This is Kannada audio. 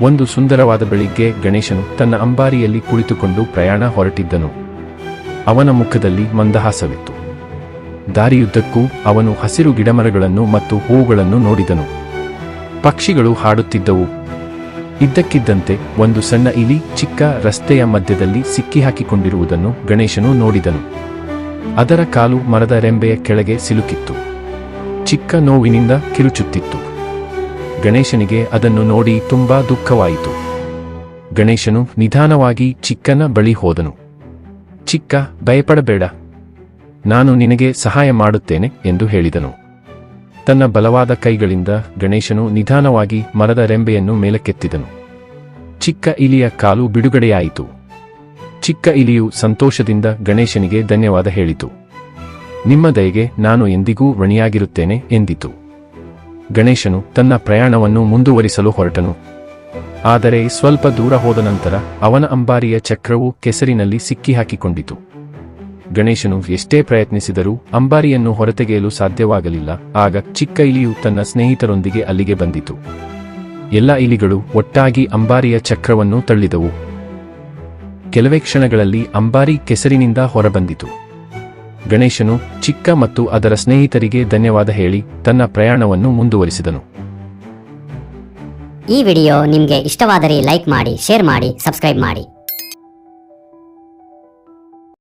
ಒಂದು ಸುಂದರವಾದ ಬೆಳಿಗ್ಗೆ ಗಣೇಶನು ತನ್ನ ಅಂಬಾರಿಯಲ್ಲಿ ಕುಳಿತುಕೊಂಡು ಪ್ರಯಾಣ ಹೊರಟಿದ್ದನು. ಅವನ ಮುಖದಲ್ಲಿ ಮಂದಹಾಸವಿತ್ತು. ದಾರಿಯುದ್ದಕ್ಕೂ ಅವನು ಹಸಿರು ಗಿಡಮರಗಳನ್ನು ಮತ್ತು ಹೂವುಗಳನ್ನು ನೋಡಿದನು. ಪಕ್ಷಿಗಳು ಹಾಡುತ್ತಿದ್ದವು. ಇದ್ದಕ್ಕಿದ್ದಂತೆ ಒಂದು ಸಣ್ಣ ಇಲಿ ಚಿಕ್ಕ ರಸ್ತೆಯ ಮಧ್ಯದಲ್ಲಿ ಸಿಕ್ಕಿಹಾಕಿಕೊಂಡಿರುವುದನ್ನು ಗಣೇಶನು ನೋಡಿದನು. ಅದರ ಕಾಲು ಮರದ ರೆಂಬೆಯ ಕೆಳಗೆ ಸಿಲುಕಿತ್ತು. ಚಿಕ್ಕ ನೋವಿನಿಂದ ಕಿರುಚುತ್ತಿತ್ತು. ಗಣೇಶನಿಗೆ ಅದನ್ನು ನೋಡಿ ತುಂಬಾ ದುಃಖವಾಯಿತು. ಗಣೇಶನು ನಿಧಾನವಾಗಿ ಚಿಕ್ಕನ ಬಳಿ ಹೋದನು. ಚಿಕ್ಕ, ಭಯಪಡಬೇಡ. ನಾನು ನಿನಗೆ ಸಹಾಯ ಮಾಡುತ್ತೇನೆ ಎಂದು ಹೇಳಿದನು. ತನ್ನ ಬಲವಾದ ಕೈಗಳಿಂದ ಗಣೇಶನು ನಿಧಾನವಾಗಿ ಮರದ ರೆಂಬೆಯನ್ನು ಮೇಲಕ್ಕೆತ್ತಿದನು. ಚಿಕ್ಕ ಇಲಿಯ ಕಾಲು ಬಿಡುಗಡೆಯಾಯಿತು. ಚಿಕ್ಕ ಇಲಿಯು ಸಂತೋಷದಿಂದ ಗಣೇಶನಿಗೆ ಧನ್ಯವಾದ ಹೇಳಿತು. ನಿಮ್ಮ ದಯೆಗೆ ನಾನು ಎಂದಿಗೂ ಋಣಿಯಾಗಿರುತ್ತೇನೆ ಎಂದಿತು. ಗಣೇಶನು ತನ್ನ ಪ್ರಯಾಣವನ್ನು ಮುಂದುವರಿಸಲು ಹೊರಟನು. ಆದರೆ ಸ್ವಲ್ಪ ದೂರ ಹೋದ ನಂತರ ಅವನ ಅಂಬಾರಿಯ ಚಕ್ರವು ಕೆಸರಿನಲ್ಲಿ ಸಿಕ್ಕಿಹಾಕಿಕೊಂಡಿತು. ಗಣೇಶನು ಎಷ್ಟೇ ಪ್ರಯತ್ನಿಸಿದರೂ ಅಂಬಾರಿಯನ್ನು ಹೊರತೆಗೆಯಲು ಸಾಧ್ಯವಾಗಲಿಲ್ಲ. ಆಗ ಚಿಕ್ಕ ಇಲಿಯು ತನ್ನ ಸ್ನೇಹಿತರೊಂದಿಗೆ ಅಲ್ಲಿಗೆ ಬಂದಿತು. ಎಲ್ಲ ಇಲಿಗಳು ಒಟ್ಟಾಗಿ ಅಂಬಾರಿಯ ಚಕ್ರವನ್ನು ತಳ್ಳಿದವು. ಕೆಲವೇ ಕ್ಷಣಗಳಲ್ಲಿ ಅಂಬಾರಿ ಕೆಸರಿನಿಂದ ಹೊರಬಂದಿತು. ಗಣೇಶನು ಚಿಕ್ಕ ಮತ್ತು ಅದರ ಸ್ನೇಹಿತರಿಗೆ ಧನ್ಯವಾದ ಹೇಳಿ ತನ್ನ ಪ್ರಯಾಣವನ್ನು ಮುಂದುವರಿಸಿದನು. ಈ ವಿಡಿಯೋ ನಿಮಗೆ ಇಷ್ಟವಾದರೆ ಲೈಕ್ ಮಾಡಿ, ಶೇರ್ ಮಾಡಿ, ಸಬ್ಸ್ಕ್ರೈಬ್ ಮಾಡಿ.